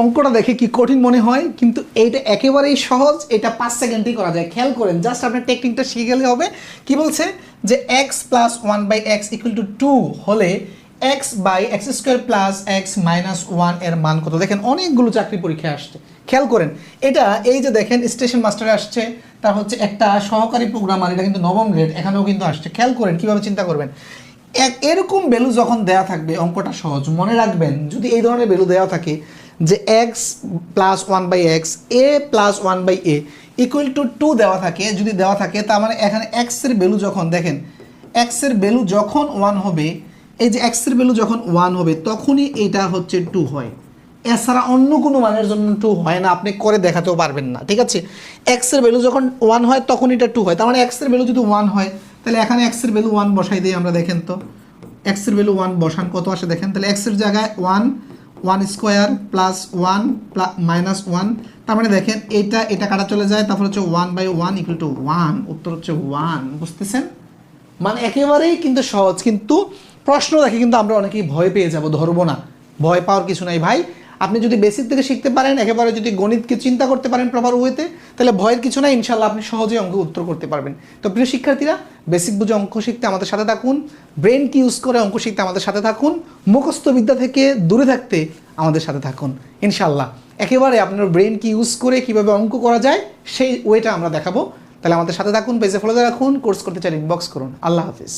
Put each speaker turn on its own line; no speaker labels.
অঙ্কটা দেখে কি কঠিন মনে হয়, কিন্তু এইটা একেবারেই সহজ, এটা পাঁচ সেকেন্ডেই করা যায়। খেয়াল করেন জাস্ট আপনার টেকনিকটা শিখে গেলে হবে। কি বলছে? যে x plus one by x equal to two হলে x by x square plus x minus ওয়ানের মান কত? দেখেন, অনেকগুলো চাকরি পরীক্ষায় আসছে। খেয়াল করেন, এটা এই যে দেখেন স্টেশন মাস্টারে আসছে, তার হচ্ছে একটা সহকারী প্রোগ্রামার এটা কিন্তু নবম গ্রেড এখানেও কিন্তু আসছে। খেয়াল করেন, কীভাবে চিন্তা করবেন? এরকম ভ্যালু যখন দেয়া থাকবে, অঙ্কটা সহজ মনে রাখবেন, যদি এই ধরনের ভ্যালু দেওয়া থাকে যে x plus one by x a plus one by a equal to two দেওয়া থাকে, যদি দেওয়া থাকে, তার মানে এখানে এক্সের ভ্যালু যখন, দেখেন এক্সের ভ্যালু যখন ওয়ান হবে, এই যে এক্সের ভ্যালু যখন ওয়ান হবে, তখনই এটা হচ্ছে টু হয়। এছাড়া অন্য কোনো মানের জন্য টু হয় না, আপনি করে দেখাতেও পারবেন না, ঠিক আছে? এক্সের ভ্যালু যখন ওয়ান হয় তখন এটা টু হয়। তার মানে এক্সের ভ্যালু যদি ওয়ান হয়, তাহলে এখানে এক্সের ভ্যালু ওয়ান বসাই দিই আমরা, দেখেন তো। এক্সের ভ্যালু ওয়ান বসান, কত আসে দেখেন? তাহলে এক্সের জায়গায় one one square plus one minus one. তার মানে দেখেন এটা এটা কাটা চলে যায়, তারপর হচ্ছে one by one equal to one. উত্তর হচ্ছে ওয়ান, বুঝতেছেন? মানে একেবারেই কিন্তু সহজ, কিন্তু প্রশ্ন দেখে কিন্তু আমরা অনেকেই ভয় পেয়ে যাব, ধরবো না। ভয় পাওয়ার কিছু নাই ভাই। আপনি যদি বেসিক থেকে শিখতে পারেন, একেবারে যদি গণিতকে চিন্তা করতে পারেন প্রপার ওয়েতে তাহলে ভয়ের কিছু নাই ইনশাল্লাহ আপনি সহজেই অঙ্ক উত্তর করতে পারবেন। তো প্রিয় শিক্ষার্থীরা বেসিক বুঝে অঙ্ক শিখতে আমাদের সাথে থাকুন ব্রেন কি ইউজ করে অঙ্ক শিখতে আমাদের সাথে থাকুন, মুখস্থ বিদ্যা থেকে দূরে থাকতে আমাদের সাথে থাকুন ইনশাল্লাহ একেবারে আপনার ব্রেন কি ইউজ করে কীভাবে অঙ্ক করা যায়, সেই ওয়েটা আমরা দেখাবো। তাহলে আমাদের সাথে থাকুন পেজে ফলো রাখুন কোর্স করতে চাইলে ইনবক্স করুন। আল্লাহ হাফিজ।